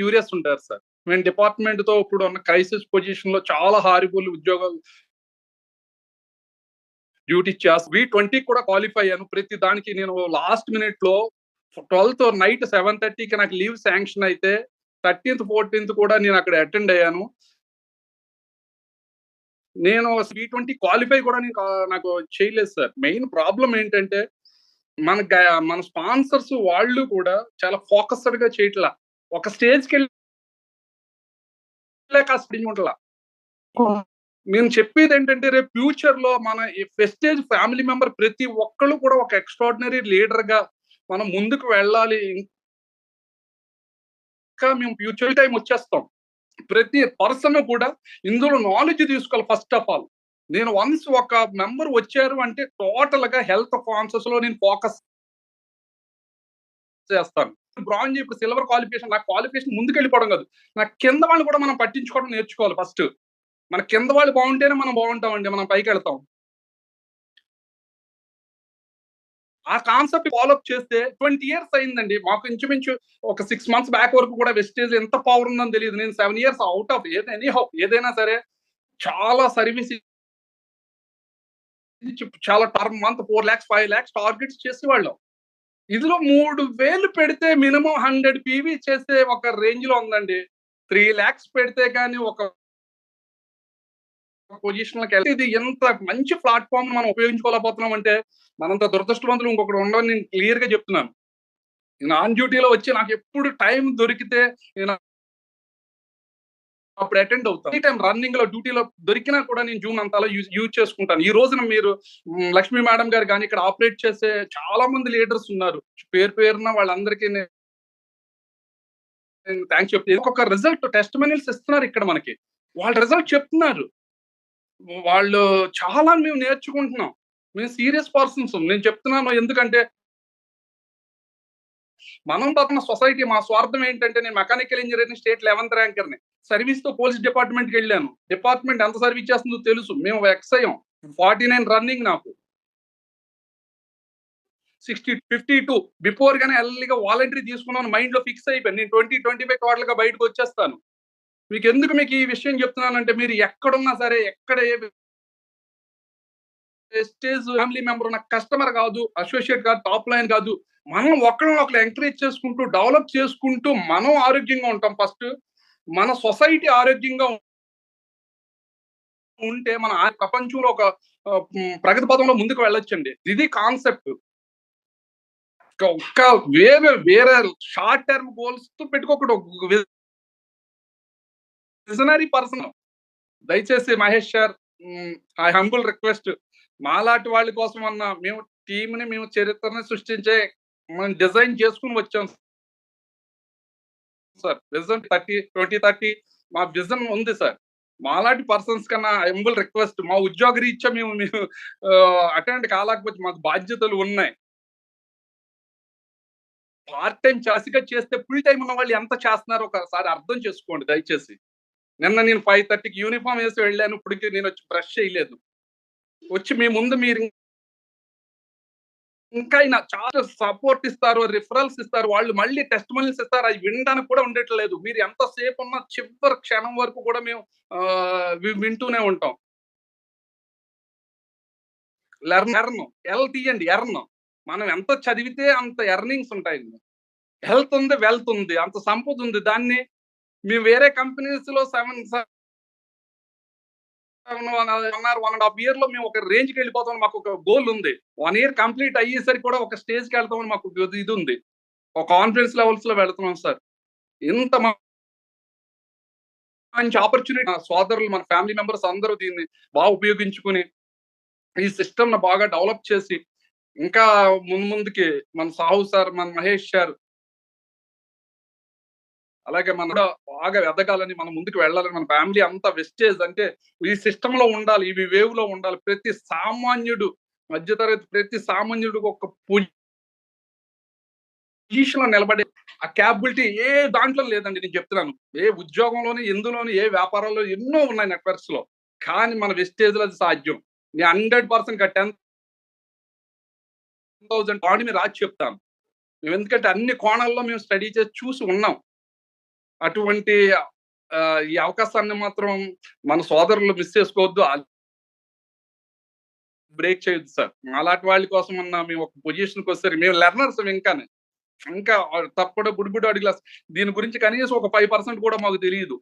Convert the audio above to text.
Curious ఉంటారు sir. మేము డిపార్ట్మెంట్తో ఇప్పుడు ఉన్న క్రైసిస్ పొజిషన్లో చాలా హారిబుల్ ఉద్యోగాలు డ్యూటీ చేస్తా. వి ట్వంటీ కూడా క్వాలిఫై అయ్యాను. ప్రతి దానికి నేను లాస్ట్ మినిట్లో ట్వెల్త్ నైట్ సెవెన్ థర్టీకి నాకు లీవ్ శాంక్షన్ అయితే థర్టీన్త్ ఫోర్టీన్త్ కూడా నేను అక్కడ అటెండ్ అయ్యాను. నేను వి ట్వంటీ క్వాలిఫై కూడా నేను నాకు చేయలేదు సార్. మెయిన్ ప్రాబ్లం ఏంటంటే మన మన స్పాన్సర్స్ వాళ్ళు కూడా చాలా ఫోకస్డ్గా చేయట్లా. ఒక స్టేజ్కి వెళ్ళి కష్టపడించట్లా నేను చెప్పేది ఏంటంటే రేపు ఫ్యూచర్లో మన ఫెస్టేజ్ ఫ్యామిలీ మెంబర్ ప్రతి ఒక్కళ్ళు కూడా ఒక ఎక్స్ట్రాడినరీ లీడర్గా మనం ముందుకు వెళ్ళాలి. ఇంకా మేము ఫ్యూచర్ టైం వచ్చేస్తాం. ప్రతి పర్సన్ కూడా ఇందులో నాలెడ్జ్ తీసుకోవాలి ఫస్ట్ ఆఫ్ ఆల్. నేను వన్స్ ఒక మెంబర్ వచ్చారు అంటే టోటల్గా హెల్త్ కాన్షియస్లో నేను ఫోకస్ చేస్తాను. బ్రాంజ్ ఇప్పుడు సిల్వర్ క్వాలిఫికేషన్ నా క్వాలిఫికేషన్ ముందుకు వెళ్ళిపోవడం కాదు. నా కింద వాళ్ళు కూడా మనం పట్టించుకోవడం నేర్చుకోవాలి ఫస్ట్ మన కింద వాళ్ళు బాగుంటేనే మనం బాగుంటామండి మనం పైకి వెళ్తాం ఆ కాన్సెప్ట్ ఫాలోఅప్ చేస్తే ట్వంటీ ఇయర్స్ అయిందండి. మాకు ఇంచుమించు ఒక సిక్స్ మంత్స్ బ్యాక్ వరకు కూడా వెస్టేజ్ ఎంత పవర్ ఉందని తెలియదు. నేను సెవెన్ ఇయర్స్ అవుట్ ఆఫ్ ఏదైనా హౌ ఏదైనా సరే చాలా సర్వీస్ చాలా term month four lakhs five lakhs targets చేసేవాళ్ళం. ఇందులో మూడు వేలు పెడితే మినిమం హండ్రెడ్ పీవీ చేసే ఒక రేంజ్లో ఉందండి. త్రీ ల్యాక్స్ పెడితే కానీ ఒక పొజిషన్లోకి వెళ్తే ఇది ఎంత మంచి ప్లాట్ఫామ్ మనం ఉపయోగించుకోలేకపోతున్నాం అంటే మనంత దురదృష్టవంతులు ఇంకొకటి ఉండవని నేను క్లియర్గా చెప్తున్నాను. నేను ఆన్ డ్యూటీలో వచ్చి నాకు ఎప్పుడు టైం దొరికితే నేను అప్పుడు అటెండ్ అవుతాను ఈ టైం రన్నింగ్లో డ్యూటీలో దొరికినా కూడా నేను జూమ్ అంతలా యూజ్ చేసుకుంటాను. ఈ రోజున మీరు లక్ష్మీ మేడం గారు కానీ ఇక్కడ ఆపరేట్ చేసే చాలా మంది లీడర్స్ ఉన్నారు. పేరు పేరున వాళ్ళందరికీ నేను థ్యాంక్స్ చెప్తే ఒక రిజల్ట్ టెస్ట్ మెనీల్స్ ఇస్తున్నారు ఇక్కడ మనకి. వాళ్ళ రిజల్ట్ చెప్తున్నారు. వాళ్ళు చాలా మేము నేర్చుకుంటున్నాం. మేము సీరియస్ పర్సన్స్ నేను చెప్తున్నాను ఎందుకంటే మనం బతున్న సొసైటీ మా స్వార్థం ఏంటంటే నేను మెకానికల్ ఇంజనీరింగ్ స్టేట్ లెవెన్త్ ర్యాంకర్ని సర్వీస్తో పోలీస్ డిపార్ట్మెంట్కి వెళ్ళాను. డిపార్ట్మెంట్ ఎంత సర్వీస్ చేస్తుందో తెలుసు. మేము ఎక్సయం ఫార్టీ నైన్ రన్నింగ్ నాకు. Sixty fifty two. బిఫోర్ గానే ఎల్లిగా వాలంటరీ తీసుకున్నాను. మైండ్లో ఫిక్స్ అయిపోయాను. నేను ట్వంటీ ట్వంటీ ఫైవ్ క్వార్టర్గా బయటకు వచ్చేస్తాను. మీకు ఎందుకు మీకు ఈ విషయం చెప్తున్నానంటే మీరు ఎక్కడున్నా సరే ఎక్కడ ఏ స్టేజ్ ఫ్యామిలీ మెంబర్ ఉన్న కస్టమర్ కాదు అసోసియేట్ కాదు టాప్ లైన్ కాదు. మనం ఒకళ్ళని ఒకరు ఎంకరేజ్ చేసుకుంటూ డెవలప్ చేసుకుంటూ మనం ఆరోగ్యంగా ఉంటాం. ఫస్ట్ మన సొసైటీ ఆరోగ్యంగా ఉంటే మన ప్రపంచంలో ఒక ప్రగతి పదంలో ముందుకు వెళ్ళొచ్చండి. ఇది కాన్సెప్ట్ ఒక్క వేరే వేరే షార్ట్ టర్మ్ గోల్స్తో పెట్టుకోకూడదు విజనరీ పర్సన్ దయచేసి Mahesh sir I humble request మాలాంటి వాళ్ళ కోసం అన్న మేము టీంని ని మేము చరిత్రని సృష్టించే మనం డిజైన్ చేసుకుని వచ్చాం sir. Vision thirty twenty thirty మా విజన్ ఉంది సార్. మాలాంటి పర్సన్స్ కన్నా హంబుల్ రిక్వెస్ట్ మా ఉద్యోగ రీత్యా మేము మేము అటెండ్ కాలేకపోతే మాకు బాధ్యతలు ఉన్నాయి. పార్ట్ టైం చాసిగా చేస్తే ఫుల్ టైం ఉన్న వాళ్ళు ఎంత చేస్తున్నారో ఒకసారి అర్థం చేసుకోండి దయచేసి. నిన్న నేను ఫైవ్ థర్టీకి యూనిఫామ్ వేసి వెళ్ళాను ఇప్పటికి నేను వచ్చి బ్రష్ చేయలేదు. వచ్చి మీ ముందు మీరు ఇంకా ఆయన చాలా సపోర్ట్ ఇస్తారు రిఫరల్స్ ఇస్తారు వాళ్ళు మళ్ళీ టెస్ట్ మనీస్ ఇస్తారు. అవి వినడానికి కూడా ఉండట్లేదు. మీరు ఎంతసేపు ఉన్న చివరి క్షణం వరకు కూడా మేము వింటూనే ఉంటాం. లెర్న్ ఎర్న్ ఎల్ తీయండి ఎర్న్ మనం ఎంత చదివితే అంత ఎర్నింగ్స్ ఉంటాయి. హెల్త్ ఉంది వెల్త్ ఉంది అంత సంపద ఉంది. దాన్ని మేము వేరే కంపెనీస్లో seven one one and half ఇయర్లో మేము ఒక రేంజ్కి వెళ్ళిపోతాం మాకు ఒక గోల్ ఉంది. వన్ ఇయర్ కంప్లీట్ అయ్యేసరికి కూడా ఒక స్టేజ్కి వెళ్తామని మాకు ఇది ఉంది. ఒక కాన్ఫిడెన్స్ లెవెల్స్లో వెళ్తున్నాం సార్. ఇంత మంచి ఆపర్చునిటీ సోదరులు మన ఫ్యామిలీ మెంబర్స్ అందరూ దీన్ని బాగా ఉపయోగించుకుని ఈ సిస్టమ్ బాగా డెవలప్ చేసి ఇంకా ముందు ముందుకి మన సాహు సార్ మన మహేష్ సార్ అలాగే మన కూడా బాగా ఎదగాలని మనం ముందుకు వెళ్ళాలని మన ఫ్యామిలీ అంతా వెస్టేజ్ అంటే ఈ సిస్టమ్లో ఉండాలి ఇవి వేవ్లో ఉండాలి. ప్రతి సామాన్యుడు మధ్యతరగతి ప్రతి సామాన్యుడు ఒక పొజిషన్లో నిలబడే ఆ క్యాపబిలిటీ ఏ దాంట్లో లేదండి నేను చెప్తున్నాను. ఏ ఉద్యోగంలోని ఎందులోని ఏ వ్యాపారాల్లో ఎన్నో ఉన్నాయి నెట్వర్క్స్లో కానీ మన వెస్టేజ్లో అది సాధ్యం. నేను hundred percent ten thousand body మీద రాసి చెప్తాను. మేము ఎందుకంటే అన్ని కోణాల్లో మేము స్టడీ చేసి చూసి ఉన్నాం. అటువంటి ఈ అవకాశాన్ని మాత్రం మన సోదరులు మిస్ చేసుకోవద్దు. బ్రేక్ చేయొద్దు సార్. అలాంటి వాళ్ళ కోసం అన్న మేము ఒక పొజిషన్కి వస్తారు మేము లెర్నర్స్ ఇంకానే ఇంకా తప్పకుండా బుడిబుడి అడుగులు దీని గురించి కనీసం ఒక ఫైవ్ పర్సెంట్ కూడా మాకు తెలియదు